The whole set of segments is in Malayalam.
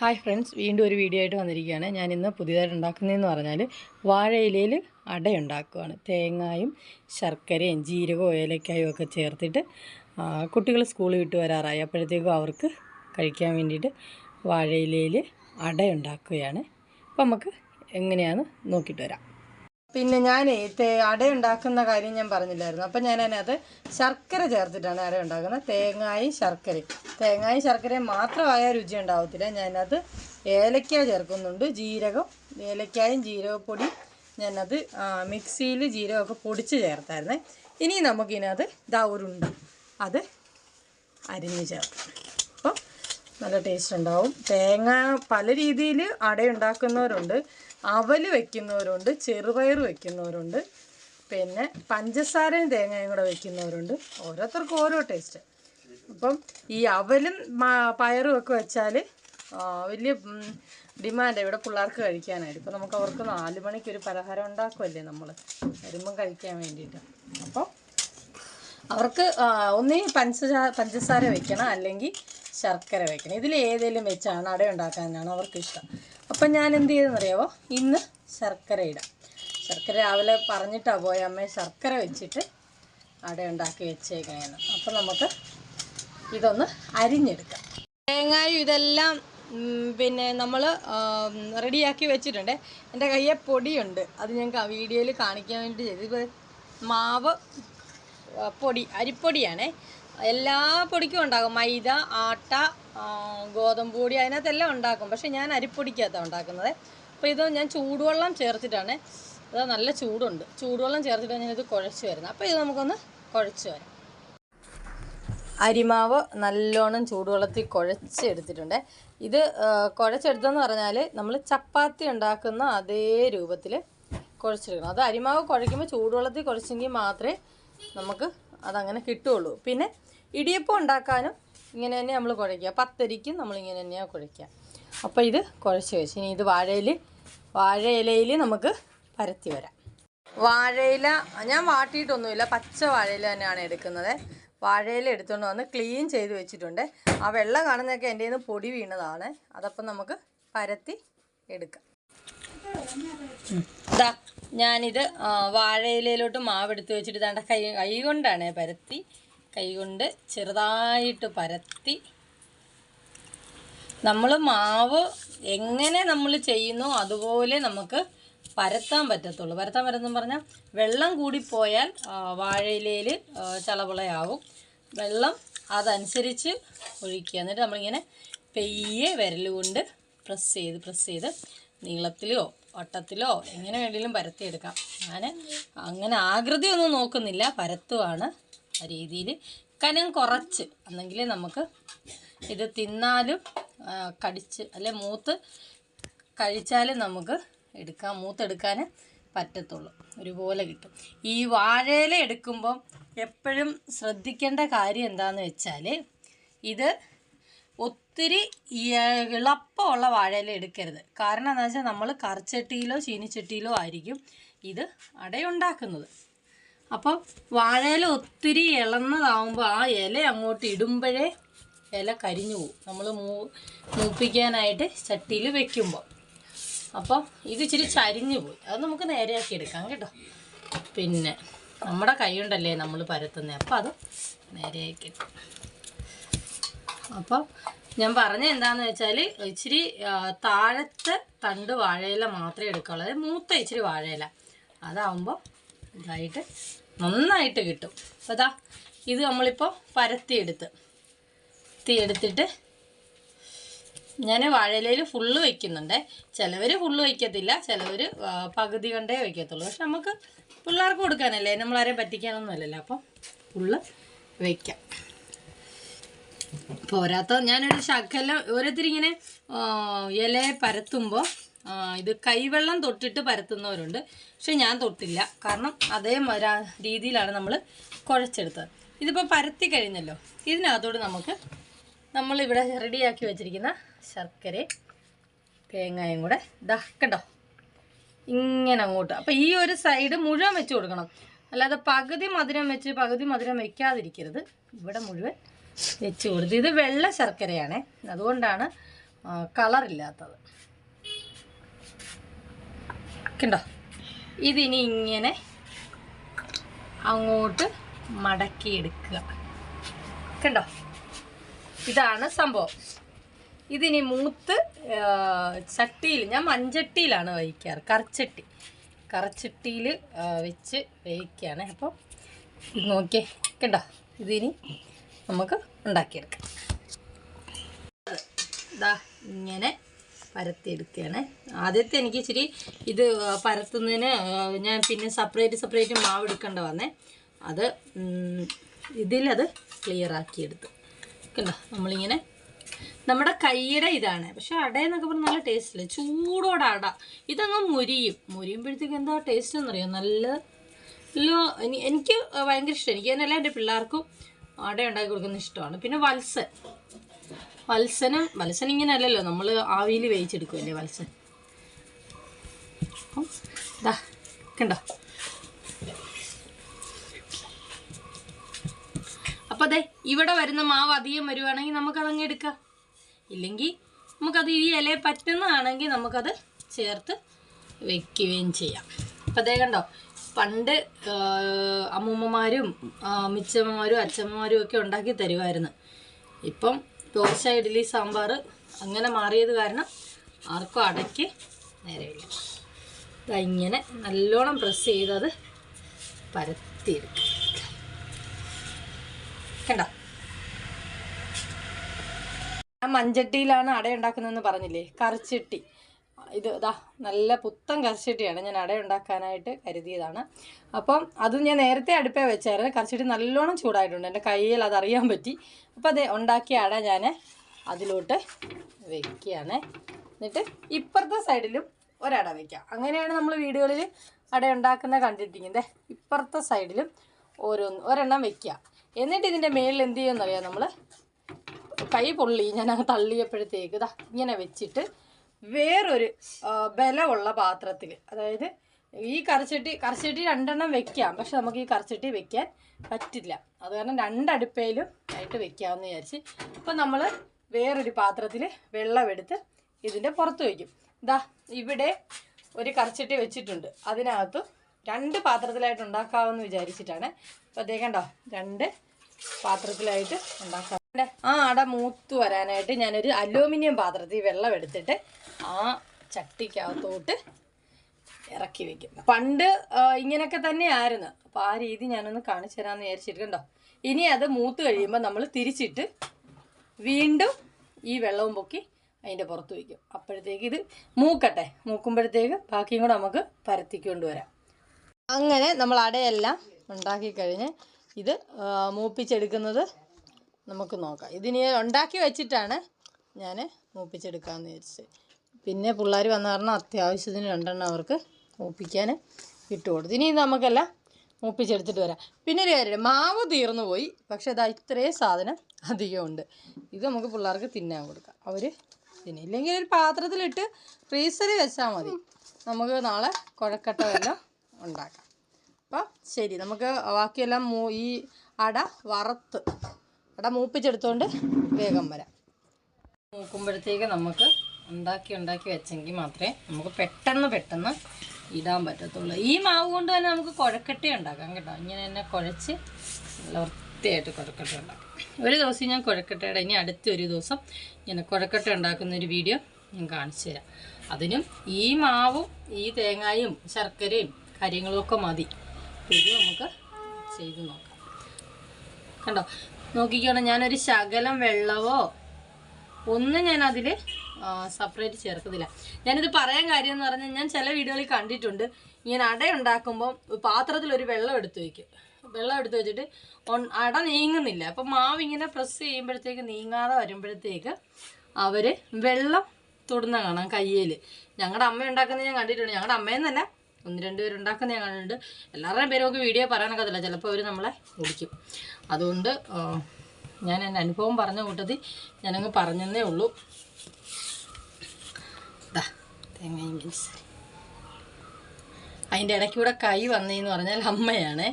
ഹായ് ഫ്രണ്ട്സ് വീണ്ടും ഒരു വീഡിയോ ആയിട്ട് വന്നിരിക്കുകയാണ്. ഞാൻ ഇന്ന് പുതിയതായിട്ട് ഉണ്ടാക്കുന്നതെന്ന് പറഞ്ഞാൽ വാഴയിലയിൽ അടയുണ്ടാക്കുകയാണ് തേങ്ങായും ശർക്കരയും ജീരകവും ഏലക്കായും ഒക്കെ ചേർത്തിട്ട് കുട്ടികൾ സ്കൂളിൽ വിട്ട് വരാറായി. അപ്പോഴത്തേക്കും അവർക്ക് കഴിക്കാൻ വേണ്ടിയിട്ട് വാഴയിലയിൽ അടയുണ്ടാക്കുകയാണ്. അപ്പം നമുക്ക് എങ്ങനെയാണെന്ന് നോക്കിയിട്ട് വരാം. പിന്നെ ഞാൻ അട ഉണ്ടാക്കുന്ന കാര്യം ഞാൻ പറഞ്ഞില്ലായിരുന്നു. അപ്പം ഞാൻ അതിനകത്ത് ശർക്കര ചേർത്തിട്ടാണ് അട ഉണ്ടാക്കുന്നത് തേങ്ങായും ശർക്കരയും. തേങ്ങായും ശർക്കരയും മാത്രമായ രുചി ഉണ്ടാവത്തില്ല. ഞാനത് ഏലക്ക ചേർക്കുന്നുണ്ട്. ജീരകം ഏലക്കായും ജീരകപ്പൊടി ഞാനത് മിക്സിയിൽ ജീരകമൊക്കെ പൊടിച്ച് ചേർത്തായിരുന്നേ. ഇനി നമുക്കിതിനകത്ത് ദൗരുണ്ട അത് അരിഞ്ഞ് ചേർക്കാം. നല്ല ടേസ്റ്റ് ഉണ്ടാവും. തേങ്ങ പല രീതിയിൽ അട ഉണ്ടാക്കുന്നവരുണ്ട് അവൽ വയ്ക്കുന്നവരുണ്ട് ചെറുപയർ വയ്ക്കുന്നവരുണ്ട് പിന്നെ പഞ്ചസാരയും തേങ്ങയും കൂടെ വയ്ക്കുന്നവരുണ്ട് ഓരോരുത്തർക്കും ഓരോ ടേസ്റ്റ് അപ്പം ഈ അവലും പയറും ഒക്കെ വെച്ചാൽ വലിയ ഡിമാൻഡ് ഇവിടെ പിള്ളേർക്ക് കഴിക്കാനായിട്ട്. ഇപ്പം നമുക്ക് അവർക്ക് നാല് മണിക്ക് ഒരു പലഹാരം ഉണ്ടാക്കുമല്ലേ നമ്മൾ വരുമ്പം കഴിക്കാൻ വേണ്ടിയിട്ട്. അപ്പോൾ അവർക്ക് ഒന്നീ പഞ്ചസാര പഞ്ചസാര വെക്കണം. അല്ലെങ്കിൽ ശർക്കര വയ്ക്കണം ഇതിൽ ഏതെങ്കിലും വെച്ചാണ് അട ഉണ്ടാക്കാനാണ് അവർക്ക് ഇഷ്ടം അപ്പം ഞാൻ എന്ത് ചെയ്തെന്നറിയാവോ? ഇന്ന് ശർക്കര ഇടാം. ശർക്കര രാവിലെ പറഞ്ഞിട്ടാണ് പോയ. അമ്മയെ ശർക്കര വെച്ചിട്ട് അട ഉണ്ടാക്കി വെച്ചേക്കണേന്ന്. അപ്പം നമുക്ക് ഇതൊന്ന് അരിഞ്ഞെടുക്കാം. തേങ്ങായും ഇതെല്ലാം പിന്നെ നമ്മൾ റെഡിയാക്കി വെച്ചിട്ടുണ്ട്. എന്റെ കയ്യെ പൊടിയുണ്ട്. അത് ഞങ്ങൾക്ക് ആ വീഡിയോയിൽ കാണിക്കാൻ വേണ്ടി ചെയ്തു. മാവ് പൊടി അരിപ്പൊടിയാണേ. എല്ലാ പൊടിക്കും ഉണ്ടാകും. മൈദ ആട്ട ഗോതമ്പ് പൊടി അതിനകത്തെല്ലാം ഉണ്ടാക്കും. പക്ഷെ ഞാൻ അരിപ്പൊടിക്കകത്താണ് ഉണ്ടാക്കുന്നത്. അപ്പോൾ ഇത് ഞാൻ ചൂടുവെള്ളം ചേർത്തിട്ടാണ്. ഇത് നല്ല ചൂടുണ്ട്. ചൂടുവെള്ളം ചേർത്തിട്ടാണ് ഞാനിത് കുഴച്ച് വരുന്നത് അപ്പോൾ ഇത് നമുക്കൊന്ന് കുഴച്ച് വരാം. അരിമാവ് നല്ലോണം ചൂടുവെള്ളത്തിൽ കുഴച്ചെടുത്തിട്ടുണ്ട് ഇത് കുഴച്ചെടുത്തെന്ന് പറഞ്ഞാൽ നമ്മൾ ചപ്പാത്തി ഉണ്ടാക്കുന്ന അതേ രൂപത്തിൽ കുഴച്ചെടുക്കണം. അത് അരിമാവ് കുഴയ്ക്കുമ്പോൾ ചൂടുവെള്ളത്തിൽ കുഴച്ചെങ്കിൽ മാത്രമേ നമുക്ക് അതങ്ങനെ കിട്ടുകയുള്ളൂ. പിന്നെ ഇടിയപ്പം ഉണ്ടാക്കാനും ഇങ്ങനെ തന്നെ നമ്മൾ കുഴയ്ക്കുക. പത്തരിക്കും നമ്മളിങ്ങനെ തന്നെയാണ് കുഴയ്ക്കുക. അപ്പോൾ ഇത് കുഴച്ച് വെച്ച്. ഇനി ഇത് വാഴയിൽ വാഴയിലയിൽ നമുക്ക് പരത്തി വരാം. വാഴയില ഞാൻ വാട്ടിയിട്ടൊന്നുമില്ല. പച്ച വാഴയില തന്നെയാണ് എടുക്കുന്നത്. വാഴയില എടുത്തുകൊണ്ട് വന്ന് ക്ലീൻ ചെയ്ത് വെച്ചിട്ടുണ്ട്. ആ വെള്ളം കാണുന്നതൊക്കെ എന്റെ നിന്ന് പൊടി വീണതാണ്. അതപ്പം നമുക്ക് പരത്തി എടുക്കാം. ഇതാ ഞാനിത് വാഴയിലയിലോട്ട് മാവെടുത്ത് വെച്ചിട്ട് ഇതാണ്ട കൈ കൈ കൊണ്ടാണ് പരത്തി. കൈ കൊണ്ട് ചെറുതായിട്ട് പരത്തി. നമ്മൾ മാവ് എങ്ങനെ നമ്മൾ ചെയ്യുന്നോ അതുപോലെ നമുക്ക് പരത്താൻ പറ്റത്തുള്ളൂ. പരത്താൻ പറ്റുന്ന പറഞ്ഞാൽ വെള്ളം കൂടിപ്പോയാൽ വാഴയിലയിൽ ചളപളയാവും. വെള്ളം അതനുസരിച്ച് ഒഴിക്കുക. എന്നിട്ട് നമ്മളിങ്ങനെ പെയ്യെ വിരലുകൊണ്ട് പ്രസ് ചെയ്ത് പ്രസ് ചെയ്ത് നീളത്തിലോ വട്ടത്തിലോ എങ്ങനെ വേണമെങ്കിലും പരത്തിയെടുക്കാം. ഞാൻ അങ്ങനെ ആകൃതിയൊന്നും നോക്കുന്നില്ല. പരത്തുവാണ്. രീതിയിൽ കനം കുറച്ച് അല്ലെങ്കിൽ നമുക്ക് ഇത് തിന്നാലും കടിച്ച് അല്ലെ മൂത്ത് കഴിച്ചാലും നമുക്ക് എടുക്കാം. മൂത്തെടുക്കാൻ പറ്റത്തുള്ളൂ. ഒരുപോലെ കിട്ടും. ഈ വാഴയില എടുക്കുമ്പം എപ്പോഴും ശ്രദ്ധിക്കേണ്ട കാര്യം എന്താണെന്ന് വെച്ചാൽ ഇത് ഒത്തിരി ഇളപ്പമുള്ള വാഴയില എടുക്കരുത്. കാരണം എന്താ വെച്ചാൽ നമ്മൾ കറിച്ചട്ടിയിലോ ചീനിച്ചട്ടിയിലോ ആയിരിക്കും ഇത് അടയുണ്ടാക്കുന്നത്. അപ്പോൾ വാഴയില ഒത്തിരി ഇളന്നതാവുമ്പോൾ ആ ഇല അങ്ങോട്ട് ഇടുമ്പോഴേ ഇല കരിഞ്ഞു പോകും. നമ്മൾ മൂ മൂപ്പിക്കാനായിട്ട് ചട്ടിയിൽ വെക്കുമ്പോൾ അപ്പോൾ ഇത് ഇച്ചിരി ചരിഞ്ഞു പോയി. അത് നമുക്ക് നേരെയാക്കി എടുക്കാം കേട്ടോ. പിന്നെ നമ്മുടെ കൈ ഉണ്ടല്ലേ നമ്മൾ പരത്തുന്നത് അപ്പോൾ അത് നേരെയാക്കി അപ്പോൾ ഞാൻ പറഞ്ഞ എന്താണെന്ന് വെച്ചാൽ ഇച്ചിരി താഴത്തെ തണ്ട് വാഴയില മാത്രമേ എടുക്കുകയുള്ളൂ അതായത് മൂത്ത ഇച്ചിരി വാഴയില. അതാവുമ്പോൾ ഇതായിട്ട് നന്നായിട്ട് കിട്ടും. അപ്പോൾ അതാ ഇത് നമ്മളിപ്പോൾ പരത്തിയെടുത്ത്. തീ എടുത്തിട്ട് ഞാൻ വാഴയിലയിൽ ഫുള്ള് വയ്ക്കുന്നുണ്ട് ചിലവർ ഫുള്ള് വയ്ക്കത്തില്ല ചിലവർ പകുതി കണ്ടേ വയ്ക്കത്തുള്ളൂ പക്ഷെ നമുക്ക് പിള്ളേർക്ക് കൊടുക്കാനല്ലേ? നമ്മളാരെയും പറ്റിക്കാനൊന്നുമല്ലല്ലോ. അപ്പം ഫുള്ള് വയ്ക്കാം പോരാത്ത ഞാനൊരു ശകലം ഓരോരുത്തരിങ്ങനെ ഇല പരത്തുമ്പോൾ ഇത് കൈവെള്ളം തൊട്ടിട്ട് പരത്തുന്നവരുണ്ട്. പക്ഷെ ഞാൻ തൊട്ടില്ല. കാരണം അതേ രീതിയിലാണ് നമ്മൾ കുഴച്ചെടുത്തത്. ഇതിപ്പോൾ പരത്തി കഴിഞ്ഞല്ലോ. ഇതിനകത്തോട് നമുക്ക് നമ്മളിവിടെ റെഡിയാക്കി വെച്ചിരിക്കുന്ന ശർക്കരയും തേങ്ങയും കൂടെ ഇതാക്കണ്ടോ കണ്ടോ? ഇങ്ങനെ അങ്ങോട്ട്. അപ്പോൾ ഈ ഒരു സൈഡ് മുഴുവൻ വെച്ച് കൊടുക്കണം. അല്ലാതെ പകുതി മധുരം വെച്ച് പകുതി മധുരം വെക്കാതിരിക്കരുത്. ഇവിടെ മുഴുവൻ വെച്ച് കൊടുത്ത്. ഇത് വെള്ള ശർക്കരയാണേ. അതുകൊണ്ടാണ് കളറില്ലാത്തത്. കണ്ടോ? ഇതിനി ഇങ്ങനെ അങ്ങോട്ട് മടക്കിയെടുക്കുക. കണ്ടോ? ഇതാണ് സംഭവം. ഇതിനി മൂത്ത് ചട്ടിയിൽ ഞാൻ മൺചട്ടിയിലാണ് വഹിക്കാറ് കറച്ചട്ടി. കറച്ചട്ടിയിൽ വെച്ച് വേവിക്കുകയാണ്. അപ്പോൾ ഇത് നോക്കിയേ കണ്ടോ? ഇതിനി നമുക്ക് ഉണ്ടാക്കിയെടുക്കാം. ഇതാ ഇങ്ങനെ പരത്തിയെടുക്കുകയാണ്. ആദ്യത്തെ എനിക്ക് ഇച്ചിരി ഇത് പരത്തുന്നതിന് ഞാൻ പിന്നെ സെപ്പറേറ്റ് സെപ്പറേറ്റ് മാവ് എടുക്കേണ്ട വന്നേ. അത് ഇതിലത് ക്ലിയർ ആക്കിയെടുത്തു. കണ്ടോ? നമ്മളിങ്ങനെ നമ്മുടെ കൈയുടെ ഇതാണ്. പക്ഷെ അടയെന്നൊക്കെ പറഞ്ഞാൽ നല്ല ടേസ്റ്റില്ല ചൂടോടെ അട. ഇതങ്ങ് മുരിയും. മുരിയുമ്പോഴത്തേക്ക് എന്താ ടേസ്റ്റ് എന്നറിയാം? നല്ല നല്ല എനി- എനിക്ക് ഭയങ്കര ഇഷ്ടം. എനിക്ക് തന്നെയല്ല എന്റെ പിള്ളേർക്കും അട ഉണ്ടാക്കി കൊടുക്കുന്ന ഇഷ്ടമാണ്. പിന്നെ വത്സൻ. വത്സനം വത്സൻ ഇങ്ങനെ അല്ലല്ലോ നമ്മൾ ആവിയിൽ വേവിച്ചെടുക്കുമല്ലേ വത്സൻ. അപ്പം ഇതാ കണ്ടോ? അപ്പോൾ അതെ ഇവിടെ വരുന്ന മാവ് അധികം വരുവാണെങ്കിൽ നമുക്കതങ്ങ് എടുക്കാം. ഇല്ലെങ്കിൽ നമുക്കത് ഈ ഇലയെ പറ്റുന്നതാണെങ്കിൽ നമുക്കത് ചേർത്ത് വെക്കുകയും ചെയ്യാം. അപ്പം അതേ കണ്ടോ പണ്ട് അമ്മൂമ്മമാരും അമ്മിച്ചമ്മമാരും അച്ഛമ്മമാരും ഒക്കെ ഉണ്ടാക്കി തരുമായിരുന്നു. ഇപ്പം ദോശ ഇഡ്ഡലി സാമ്പാർ അങ്ങനെ മാറിയത് കാരണം ആർക്കും അടയ്ക്ക് നേരെ ഇല്ല ഇങ്ങനെ നല്ലോണം പ്രസ് ചെയ്തത് പരത്തിയെടുക്കും. കണ്ടോ? ഞാൻ മഞ്ചട്ടിയിലാണ് അട ഉണ്ടാക്കുന്നതെന്ന് പറഞ്ഞില്ലേ? കറിച്ചട്ടി. ഇത് ഇതാ നല്ല പുത്തൻ കറിച്ചട്ടിയാണ് ഞാൻ അട ഉണ്ടാക്കാനായിട്ട് കരുതിയതാണ്. അപ്പം അത് ഞാൻ നേരത്തെ അടുപ്പേ വെച്ചായിരുന്നു. കറിച്ചട്ടി നല്ലോണം ചൂടായിട്ടുണ്ട്. എന്റെ കയ്യിൽ അതറിയാൻ പറ്റി. അപ്പോൾ അതെ ഉണ്ടാക്കിയ അട ഞാൻ അതിലോട്ട് വെക്കുകയാണ്. എന്നിട്ട് ഇപ്പുറത്തെ സൈഡിലും ഒരട വയ്ക്കാം അങ്ങനെയാണ് നമ്മൾ വീടുകളിൽ അട ഉണ്ടാക്കുന്ന കണ്ടിട്ടിരിക്കുന്നത്. ഇപ്പുറത്തെ സൈഡിലും ഓരോന്ന് ഒരെണ്ണം വെക്കുക. എന്നിട്ട് ഇതിന്റെ മേളിൽ എന്ത് ചെയ്യുമെന്നറിയാം നമ്മൾ? കൈ പൊള്ളി ഞാൻ അങ്ങ് തള്ളിയപ്പോഴത്തേക്ക് ഇതാ ഇങ്ങനെ വെച്ചിട്ട് വേറൊരു ബലമുള്ള പാത്രത്തിൽ അതായത് ഈ കറിച്ചട്ടി കറിച്ചട്ടി രണ്ടെണ്ണം വെക്കാം. പക്ഷെ നമുക്ക് ഈ കറിച്ചട്ടി വെക്കാൻ പറ്റില്ല. അത് കാരണം രണ്ടടുപ്പയിലും ആയിട്ട് വെക്കാമെന്ന് വിചാരിച്ച് ഇപ്പം നമ്മൾ വേറൊരു പാത്രത്തിൽ വെള്ളമെടുത്ത് ഇതിന്റെ പുറത്ത് വയ്ക്കും ഇതാ ഇവിടെ ഒരു കറിച്ചട്ടി വെച്ചിട്ടുണ്ട്. അതിനകത്ത് രണ്ട് പാത്രത്തിലായിട്ട് ഉണ്ടാക്കാമെന്ന് വിചാരിച്ചിട്ടാണ്. അപ്പോൾ അതേ രണ്ട് പാത്രത്തിലായിട്ട് ഉണ്ടാക്കാം ആ അട മൂത്ത് വരാനായിട്ട് ഞാനൊരു അലൂമിനിയം പാത്രത്തിൽ വെള്ളം എടുത്തിട്ട് ആ ചട്ടിക്കകത്തോട്ട് ഇറക്കി വെക്കും. പണ്ട് ഇങ്ങനെയൊക്കെ തന്നെയായിരുന്നു. അപ്പോൾ ആ രീതി ഞാനൊന്ന് കാണിച്ചു തരാമെന്ന് വിചാരിച്ചിരിക്കണ്ടോ ഇനി അത് മൂത്ത് കഴിയുമ്പോൾ നമ്മൾ തിരിച്ചിട്ട് വീണ്ടും ഈ വെള്ളവും പൊക്കി അതിന്റെ പുറത്ത് വയ്ക്കും അപ്പോഴത്തേക്ക് ഇത് മൂക്കട്ടെ. മൂക്കുമ്പോഴത്തേക്ക് ബാക്കിയും കൂടെ നമുക്ക് പരത്തിക്കൊണ്ട് വരാം. അങ്ങനെ നമ്മൾ അടയെല്ലാം ഉണ്ടാക്കി കഴിഞ്ഞ് ഇത് മൂപ്പിച്ചെടുക്കുന്നത് നമുക്ക് നോക്കാം. ഇതിന് ഉണ്ടാക്കി വെച്ചിട്ടാണ് ഞാൻ മൂപ്പിച്ചെടുക്കാമെന്ന് വിചാരിച്ചത്. പിന്നെ പിള്ളേർ വന്ന കാരണം അത്യാവശ്യത്തിന് രണ്ടെണ്ണം അവർക്ക് മൂപ്പിക്കാൻ ഇട്ട് കൊടുത്തു ഇനി നമുക്കെല്ലാം മൂപ്പിച്ചെടുത്തിട്ട് വരാം. പിന്നെ ഒരു കാര്യം മാവ് തീർന്നു പോയി. പക്ഷേ ഇതാ ഇത്രയും സാധനം അധികമുണ്ട്. ഇത് നമുക്ക് പിള്ളേർക്ക് തിന്നാൻ കൊടുക്കാം. അവർ തിന്നും ഇല്ലെങ്കിൽ ഒരു പാത്രത്തിലിട്ട് ഫ്രീസറിൽ വെച്ചാൽ മതി. നമുക്ക് നാളെ കുഴക്കട്ട വല്ലതും ഉണ്ടാക്കാം. അപ്പം ശരി നമുക്ക് ബാക്കിയെല്ലാം ഈ അട വറുത്ത് അട മൂപ്പിച്ചെടുത്തോണ്ട് വേഗം വരാം. മൂക്കുമ്പോഴത്തേക്ക് നമുക്ക് ഉണ്ടാക്കി ഉണ്ടാക്കി വെച്ചെങ്കിൽ മാത്രമേ നമുക്ക് പെട്ടെന്ന് പെട്ടെന്ന് ഇടാൻ പറ്റത്തുള്ളൂ. ഈ മാവ് കൊണ്ട് തന്നെ നമുക്ക് കുഴക്കട്ട ഉണ്ടാക്കാം കേട്ടോ. ഇങ്ങനെ തന്നെ കുഴച്ച് നല്ല വൃത്തിയായിട്ട് കുഴക്കട്ട ഉണ്ടാക്കാം. ഒരു ദിവസം ഞാൻ കുഴക്കട്ടയുടെ ഇനി അടുത്ത ഒരു ദിവസം ഇങ്ങനെ കുഴക്കട്ട ഉണ്ടാക്കുന്ന ഒരു വീഡിയോ ഞാൻ കാണിച്ചു തരാം. അതിനും ഈ മാവും ഈ തേങ്ങായും ശർക്കരയും കാര്യങ്ങളും ഒക്കെ മതി. ഇത് നമുക്ക് ചെയ്ത് നോക്കാം. കണ്ടോ? നോക്കിക്കോണം ഞാനൊരു ശകലം വെള്ളമോ ഒന്നും ഞാൻ അതിൽ സെപ്പറേറ്റ് ചേർക്കത്തില്ല ഞാനിത് പറയാൻ കാര്യം എന്ന് പറഞ്ഞാൽ ഞാൻ ചില വീഡിയോകളിൽ കണ്ടിട്ടുണ്ട്. ഇങ്ങനെ അട ഉണ്ടാക്കുമ്പോൾ പാത്രത്തിൽ ഒരു വെള്ളം എടുത്ത് വയ്ക്കും വെള്ളം എടുത്ത് വെച്ചിട്ട് അട നീങ്ങുന്നില്ല. അപ്പം മാവ് ഇങ്ങനെ പ്രസ് ചെയ്യുമ്പോഴത്തേക്ക് നീങ്ങാതെ വരുമ്പോഴത്തേക്ക് അവർ വെള്ളം തൊടുന്ന കാണാം കയ്യിൽ ഞങ്ങളുടെ അമ്മ ഉണ്ടാക്കുന്നത് ഞാൻ കണ്ടിട്ടുണ്ട്. ഞങ്ങളുടെ അമ്മയെന്നല്ല ഒന്ന് രണ്ട് പേരുണ്ടാക്കുന്ന ഞാൻ കണ്ടിട്ടുണ്ട്. എല്ലാവരുടെയും പേരും നമുക്ക് വീഡിയോ പറയാനൊക്കത്തില്ല ചിലപ്പോൾ അവർ നമ്മളെ വിളിക്കും. അതുകൊണ്ട് ഞാൻ എന്റെ അനുഭവം പറഞ്ഞ കൂട്ടത്തിൽ ഞാനങ്ങ് പറഞ്ഞതേ ഉള്ളൂ. ദാ തേങ്ങയും മീൻസ് അതിന്റെ ഇടയ്ക്കൂടെ കൈ വന്നതെന്ന് പറഞ്ഞാൽ അമ്മയാണ്.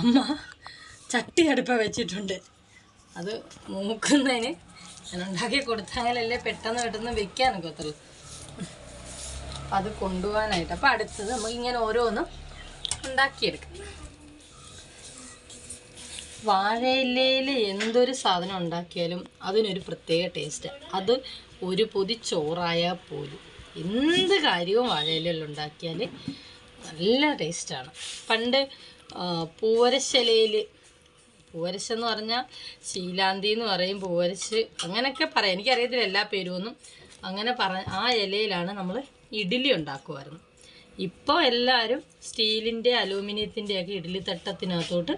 അമ്മ ചട്ടി അടുപ്പ വെച്ചിട്ടുണ്ട്. അത് മൂക്കുന്നതിന് ഞാൻ ഉണ്ടാക്കി കൊടുത്താലല്ലേ പെട്ടെന്ന് പെട്ടെന്ന് വെക്കാനൊക്കെ ഒത്തുള്ളൂ അത് കൊണ്ടുപോകാനായിട്ട്. അപ്പം അടുത്തത് നമുക്കിങ്ങനെ ഓരോന്നും ഉണ്ടാക്കിയെടുക്കാം. വാഴയിലയിൽ എന്തൊരു സാധനം ഉണ്ടാക്കിയാലും അതിനൊരു പ്രത്യേക ടേസ്റ്റ് അത് ഒരു പൊതി ചോറായാൽ പോലും. എന്ത് കാര്യവും വാഴയിലയിൽ ഉണ്ടാക്കിയാൽ നല്ല ടേസ്റ്റാണ് പണ്ട് പൂവരശലയിൽ പൂവരശ എന്ന് പറഞ്ഞാൽ ശീലാന്തി എന്ന് പറയും പൂവരശ് അങ്ങനെയൊക്കെ പറയാം. എനിക്കറിയത്തില്ല എല്ലാ പേരും ഒന്നും. അങ്ങനെ പറ ആ ഇലയിലാണ് നമ്മൾ ഇഡ്ഡലി ഉണ്ടാക്കുമായിരുന്നു ഇപ്പോൾ എല്ലാവരും സ്റ്റീലിന്റെ അലൂമിനിയത്തിന്റെയൊക്കെ ഇഡ്ഡലി തട്ടത്തിനകത്തോട്ട്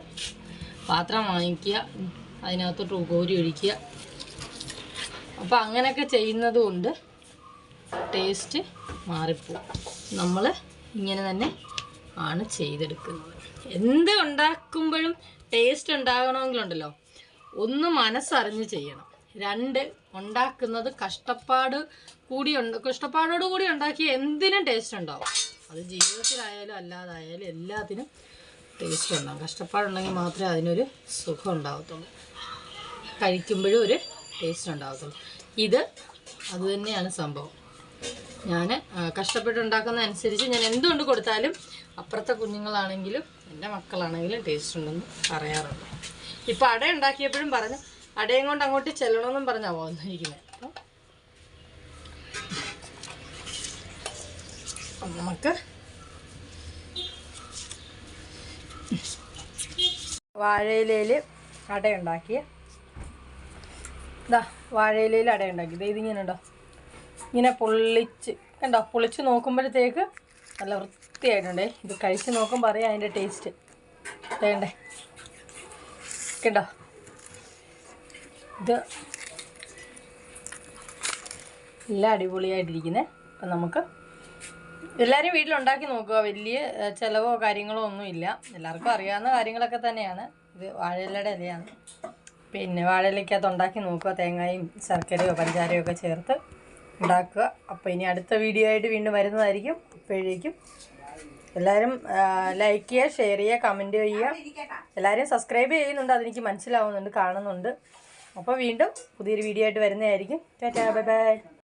പാത്രം വാങ്ങിക്കുക അതിനകത്തോട്ട് ഗോരി ഒഴിക്കുക. അപ്പോൾ അങ്ങനെയൊക്കെ ചെയ്യുന്നത് കൊണ്ട് ടേസ്റ്റ് മാറിപ്പോവും. നമ്മൾ ഇങ്ങനെ തന്നെ ആണ് ചെയ്തെടുക്കുന്നത്. എന്ത് ഉണ്ടാക്കുമ്പോഴും ടേസ്റ്റ് ഉണ്ടാകണമെങ്കിലുണ്ടല്ലോ ഒന്ന് മനസ്സറിഞ്ഞ് ചെയ്യണം. രണ്ട് ഉണ്ടാക്കുന്നത് കഷ്ടപ്പാട് കൂടി കഷ്ടപ്പാടോട് കൂടി ഉണ്ടാക്കിയ എന്തിനും ടേസ്റ്റ് ഉണ്ടാവും. അത് ജീവിതത്തിലായാലും അല്ലാതായാലും എല്ലാത്തിനും ടേസ്റ്റ് ഉണ്ടാവും കഷ്ടപ്പാടുണ്ടെങ്കിൽ മാത്രമേ അതിനൊരു സുഖം ഉണ്ടാകത്തുള്ളൂ കഴിക്കുമ്പോഴും ഒരു ടേസ്റ്റ് ഉണ്ടാകത്തുള്ളൂ ഇത് അതുതന്നെയാണ് സംഭവം. ഞാൻ കഷ്ടപ്പെട്ടുണ്ടാക്കുന്ന അനുസരിച്ച് ഞാൻ എന്തുകൊണ്ട് കൊടുത്താലും അപ്പുറത്തെ കുഞ്ഞുങ്ങളാണെങ്കിലും എന്റെ മക്കളാണെങ്കിലും ടേസ്റ്റ് ഉണ്ടെന്ന് പറയാറുണ്ട്. ഇപ്പം അട ഉണ്ടാക്കിയപ്പോഴും പറഞ്ഞു അടയും കൊണ്ട് അങ്ങോട്ട് ചെല്ലണമെന്നും പറഞ്ഞാൽ പോകുന്നിരിക്കുന്നത് അപ്പം നമുക്ക് വാഴയിലയിൽ അടയുണ്ടാക്കിയ ഇതാ വാഴയിലയിൽ അടയുണ്ടാക്കി. ഇത് ഇതിങ്ങനെ ഉണ്ടോ? ഇങ്ങനെ പൊള്ളിച്ച് കണ്ടോ? പൊളിച്ച് നോക്കുമ്പോഴത്തേക്ക് നല്ല വൃത്തിയായിട്ടുണ്ടേ. ഇത് കഴിച്ച് നോക്കുമ്പോൾ അറിയാം അതിന്റെ ടേസ്റ്റ്. വേണ്ടേ? കണ്ടോ? ഇത് എല്ലാം അടിപൊളിയായിട്ടിരിക്കുന്നത് അപ്പം നമുക്ക് എല്ലാവരും വീട്ടിലുണ്ടാക്കി നോക്കുക. വലിയ ചെലവോ ചിലവോ കാര്യങ്ങളോ ഒന്നുമില്ല. എല്ലാവർക്കും അറിയാവുന്ന കാര്യങ്ങളൊക്കെ തന്നെയാണ്. ഇത് വാഴയിലയുടെ ഇലയാണ്. പിന്നെ വാഴയിലയ്ക്കകത്ത് ഉണ്ടാക്കി നോക്കുക. തേങ്ങയും ശർക്കരയോ പഞ്ചാരയോ ഒക്കെ ചേർത്ത് ഉണ്ടാക്കുക. അപ്പോൾ ഇനി അടുത്ത വീഡിയോ ആയിട്ട് വീണ്ടും വരുന്നതായിരിക്കും. അപ്പോഴേക്കും എല്ലാവരും ലൈക്ക് ചെയ്യുക ഷെയർ ചെയ്യുക കമന്റ് ചെയ്യുക. എല്ലാവരും സബ്സ്ക്രൈബ് ചെയ്യുന്നുണ്ട്. അതെനിക്ക് മനസ്സിലാവുന്നുണ്ട് കാണുന്നുണ്ട്. അപ്പോൾ വീണ്ടും പുതിയൊരു വീഡിയോ ആയിട്ട് വരുന്നതായിരിക്കും. Tata bye bye.